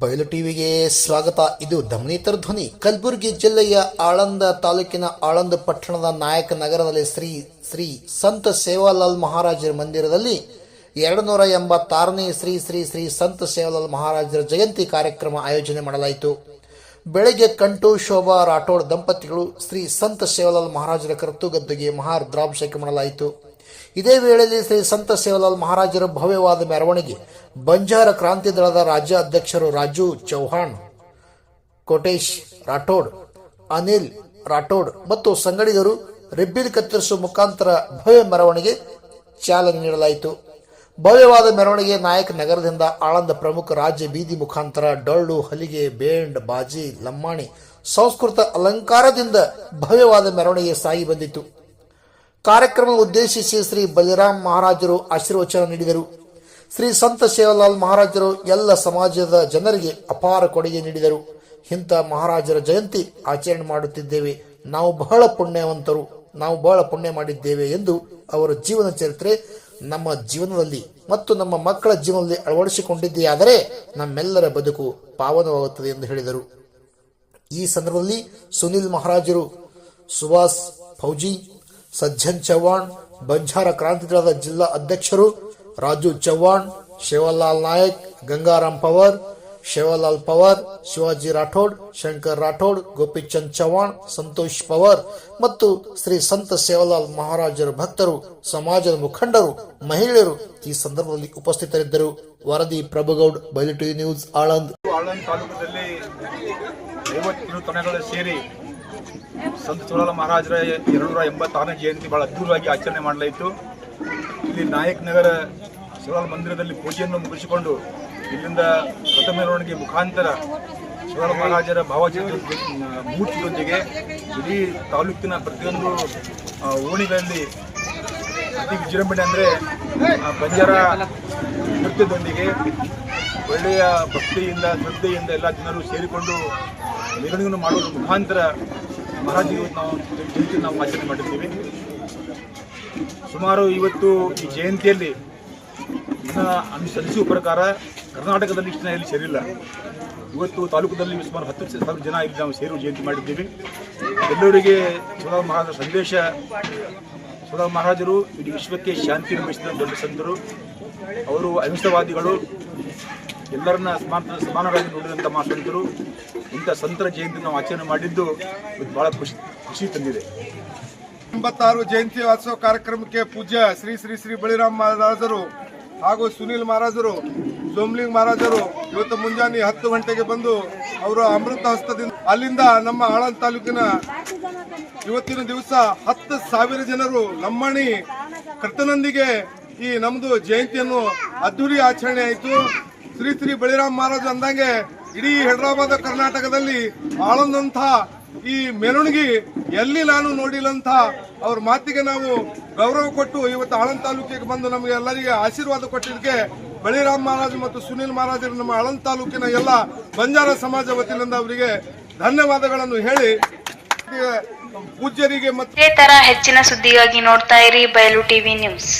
ಬಯಲು ಟಿವಿಗೆ ಸ್ವಾಗತ. ಇದು ಧಮನಿತರ ಧ್ವನಿ. ಕಲಬುರಗಿ ಜಿಲ್ಲೆಯ ಆಳಂದ ತಾಲೂಕಿನ ಆಳಂದ ಪಟ್ಟಣದ ನಾಯಕ ನಗರದಲ್ಲಿ ಶ್ರೀ ಶ್ರೀ ಸಂತ ಸೇವಾಲಾಲ್ ಮಹಾರಾಜರ ಮಂದಿರದಲ್ಲಿ ಎರಡು ನೂರ ಎಂಬತ್ತಾರನೇ ಶ್ರೀ ಶ್ರೀ ಶ್ರೀ ಸಂತ ಸೇವಾಲಾಲ್ ಮಹಾರಾಜರ ಜಯಂತಿ ಕಾರ್ಯಕ್ರಮ ಆಯೋಜನೆ ಮಾಡಲಾಯಿತು. ಬೆಳಗ್ಗೆ ಕಂಟು, ಶೋಭಾ, ರಾಠೋಡ್ ದಂಪತಿಗಳು ಶ್ರೀ ಸಂತ ಸೇವಾಲಾಲ್ ಮಹಾರಾಜರ ಕರ್ತುಗದ್ದುಗೆ ಮಹಾರುದ್ರಾಭಿಷೇಕ ಮಾಡಲಾಯಿತು. ಇದೇ ವೇಳೆಯಲ್ಲಿ ಶ್ರೀ ಸಂತ ಸೇವಾಲಾಲ್ ಮಹಾರಾಜರ ಭವ್ಯವಾದ ಮೆರವಣಿಗೆ ಬಂಜಾರ ಕ್ರಾಂತಿ ದಳದ ರಾಜ್ಯ ಅಧ್ಯಕ್ಷರು ರಾಜು ಚೌಹಾಣ್, ಕೋಟೇಶ್ ರಾಠೋಡ್, ಅನಿಲ್ ರಾಠೋಡ್ ಮತ್ತು ಸಂಗಡಿಗರು ರಿಬ್ಬಿಲ್ ಕತ್ತರಿಸುವ ಮುಖಾಂತರ ಭವ್ಯ ಮೆರವಣಿಗೆ ಚಾಲನೆ ನೀಡಲಾಯಿತು. ಭವ್ಯವಾದ ಮೆರವಣಿಗೆ ನಾಯಕ ನಗರದಿಂದ ಆಳಂದ ಪ್ರಮುಖ ರಾಜ್ಯ ಬೀದಿ ಮುಖಾಂತರ ಡೊಳ್ಳು, ಹಲಿಗೆ, ಬೇಂಡ್, ಬಾಜಿ, ಲಮ್ಮಾಣಿ, ಸಂಸ್ಕೃತ ಅಲಂಕಾರದಿಂದ ಭವ್ಯವಾದ ಮೆರವಣಿಗೆ ಸಾಗಿ ಬಂದಿತು ಕಾರ್ಯಕ್ರಮ ಉದ್ದೇಶಿಸಿ ಶ್ರೀ ಬಲಿರಾಮ್ ಮಹಾರಾಜರು ಆಶೀರ್ವಚನ ನೀಡಿದರು. ಶ್ರೀ ಸಂತ ಸೇವಾಲಾಲ್ ಮಹಾರಾಜರು ಎಲ್ಲ ಸಮಾಜದ ಜನರಿಗೆ ಅಪಾರ ಕೊಡುಗೆ ನೀಡಿದರು. ಇಂಥ ಮಹಾರಾಜರ ಜಯಂತಿ ಆಚರಣೆ ಮಾಡುತ್ತಿದ್ದೇವೆ. ನಾವು ಬಹಳ ಪುಣ್ಯವಂತರು, ನಾವು ಬಹಳ ಪುಣ್ಯ ಮಾಡಿದ್ದೇವೆ ಎಂದು ಅವರ ಜೀವನ ಚರಿತ್ರೆ ನಮ್ಮ ಜೀವನದಲ್ಲಿ ಮತ್ತು ನಮ್ಮ ಮಕ್ಕಳ ಜೀವನದಲ್ಲಿ ಅಳವಡಿಸಿಕೊಂಡಿದೆಯಾದರೆ ನಮ್ಮೆಲ್ಲರ ಬದುಕು ಪಾವನವಾಗುತ್ತದೆ ಎಂದು ಹೇಳಿದರು. ಈ ಸಂದರ್ಭದಲ್ಲಿ ಸುನಿಲ್ ಮಹಾರಾಜರು ಸುಭಾಷ್ ಫೌಜಿ ಸಜ್ಜನ್ ಚವ್ಹಾಣ್, ಬಂಜಾರ ಕ್ರಾಂತಿದಳದ ಜಿಲ್ಲಾ ಅಧ್ಯಕ್ಷರು ರಾಜು ಚವ್ಹಾಣ್, ಶಿವಲಾಲ್ ನಾಯಕ್, ಗಂಗಾರಾಮ್ ಪವಾರ್, ಶಿವಲಾಲ್ ಪವಾರ್, ಶಿವಾಜಿ ರಾಠೋಡ್, ಶಂಕರ್ ರಾಠೋಡ್, ಗೋಪಿಚಂದ್ ಚವ್ಹಾಣ್, ಸಂತೋಷ್ ಪವಾರ್ ಮತ್ತು ಶ್ರೀ ಸಂತ ಸೇವಾಲಾಲ್ ಮಹಾರಾಜರ ಭಕ್ತರು, ಸಮಾಜದ ಮುಖಂಡರು, ಮಹಿಳೆಯರು ಈ ಸಂದರ್ಭದಲ್ಲಿ ಉಪಸ್ಥಿತರಿದ್ದರು. ವರದಿ ಪ್ರಭುಗೌಡ್ ಬಯಲು ಟಿವಿ ನ್ಯೂಸ್, ಆಳಂದ್. ಆಳಂದ್ ಸೇರಿ ಸಂತ ಸುರಲ ಮಹಾರಾಜರ, ಎರಡುನೂರ ಎಂಬತ್ತಾರನೇ ಜಯಂತಿ ಬಹಳ ಅದ್ಭುತವಾಗಿ ಆಚರಣೆ ಮಾಡಲಾಯಿತು. ಇಲ್ಲಿ ನಾಯಕ್ ನಗರ ಶಿವಲಾಲ್ ಮಂದಿರದಲ್ಲಿ ಪೂಜೆಯನ್ನು ಮುಗಿಸಿಕೊಂಡು ಇಲ್ಲಿಂದ ಪ್ರಥಮ ಮೆರವಣಿಗೆ ಮುಖಾಂತರ ಶಿವಲಾಲ್ ಮಹಾರಾಜರ ಭಾವಚಿತ್ರ ಮೂರ್ತಿಯೊಂದಿಗೆ ಇಡೀ ತಾಲೂಕಿನ ಪ್ರತಿಯೊಂದು ಓಣಿಗಳಲ್ಲಿ ಅತಿ ವಿಜೃಂಭಣೆ ಅಂದರೆ ಬಂಜಾರ ನೃತ್ಯದೊಂದಿಗೆ ಒಳ್ಳೆಯ ಭಕ್ತಿಯಿಂದ, ಶ್ರದ್ಧೆಯಿಂದ ಎಲ್ಲ ಜನರು ಸೇರಿಕೊಂಡು ಮೆರವಣಿಗೆಯನ್ನು ಮಾಡುವ ಮುಖಾಂತರ ಮಹಾರಾಜ ನಾವು ಜಯಂತಿ ನಾವು ಆಚರಣೆ ಮಾಡಿದ್ದೀವಿ ಸುಮಾರು ಇವತ್ತು ಈ ಜಯಂತಿಯಲ್ಲಿ ಅನುಸರಿಸುವ ಪ್ರಕಾರ ಕರ್ನಾಟಕದಲ್ಲಿ ಇಷ್ಟು ಇಲ್ಲಿ ಸೇರಿಲ್ಲ. ಇವತ್ತು ತಾಲೂಕಿನಲ್ಲಿ ಸುಮಾರು ಹತ್ತು ಸಾವಿರ ಜನ ಇಲ್ಲಿ ನಾವು ಸೇರು ಜಯಂತಿ ಮಾಡಿದ್ದೀವಿ. ಎಲ್ಲರಿಗೆ ಸುಧಾ ಮಹಾರಾಜರ ಸಂದೇಶ. ಸುಧಾ ಮಹಾರಾಜರು, ಇಡೀ ವಿಶ್ವಕ್ಕೆ ಶಾಂತಿ ನಿರ್ಮಿಸಿದ ದೊಡ್ಡ ಸಂತರು. ಅವರು ಅಹಿಂಸವಾದಿಗಳು. ಎಲ್ಲರನ್ನ ಸಮಾನ ಸಮಾನರಾಗಿ ನೋಡಿದಂಥ ಮಹಾಸಂತರು ಇಂಥ ಸಂತರ ಜಯಂತಿ ನಾವು ಆಚರಣೆ ಮಾಡಿದ್ದು ಬಹಳ ಖುಷಿ ಖುಷಿ ತಂದಿದೆ. ಎಂಬತ್ತಾರು ಜಯಂತಿ ಉತ್ಸವ ಕಾರ್ಯಕ್ರಮಕ್ಕೆ ಪೂಜ್ಯ ಶ್ರೀ ಶ್ರೀ ಶ್ರೀ ಬಳಿರಾಮ್ ಮಹಾರಾಜರು ಹಾಗೂ ಸುನೀಲ್ ಮಹಾರಾಜರು ಸೋಮ್ಲಿಂಗ್ ಮಹಾರಾಜರು ಇವತ್ತು ಮುಂಜಾನೆ ಹತ್ತು ಗಂಟೆಗೆ ಬಂದು ಅವರು ಅಮೃತ ಹಸ್ತದಿಂದ ಅಲ್ಲಿಂದ ನಮ್ಮ ಆಳಂದ ತಾಲೂಕಿನ ಇವತ್ತಿನ ದಿವಸ ಹತ್ತು ಸಾವಿರ ಜನರು ಲಂಬಾಣಿ ಕರ್ತನೊಂದಿಗೆ ಈ ನಮ್ಮದು ಜಯಂತಿಯನ್ನು ಅದ್ದೂರಿ ಆಚರಣೆ ಆಯಿತು. ಶ್ರೀ ಶ್ರೀ ಬಳಿರಾಮ್ ಮಹಾರಾಜ್ ಅಂದಂಗೆ ಇಡೀ ಹೈದರಾಬಾದ್ ಕರ್ನಾಟಕದಲ್ಲಿ ಆಳಂದಂಥ ಈ ಮೆರವಣಿಗೆ ಎಲ್ಲಿ ನಾನು ನೋಡಿಲ್ಲಂತ ಅವ್ರ ಮಾತಿಗೆ ನಾವು ಗೌರವ ಕೊಟ್ಟು ಇವತ್ತು ಆಳಂದ ತಾಲೂಕಿಗೆ ಬಂದು ನಮಗೆ ಎಲ್ಲರಿಗೆ ಆಶೀರ್ವಾದ ಕೊಟ್ಟಿದ್ದಕ್ಕೆ ಬಳಿರಾಮ್ ಮಹಾರಾಜ್ ಮತ್ತು ಸುನೀಲ್ ಮಹಾರಾಜರು ನಮ್ಮ ಆಳಂದ ತಾಲೂಕಿನ ಎಲ್ಲ ಬಂಜಾರ ಸಮಾಜ ವತಿಯಿಂದ ಅವರಿಗೆ ಧನ್ಯವಾದಗಳನ್ನು ಹೇಳಿ. ಪೂಜ್ಯರಿಗೆ ಮತ್ತೆ ತರ ಹೆಚ್ಚಿನ ಸುದ್ದಿಗಾಗಿ ನೋಡ್ತಾ ಇರಿ ಬಯಲು ಟಿವಿ ನ್ಯೂಸ್.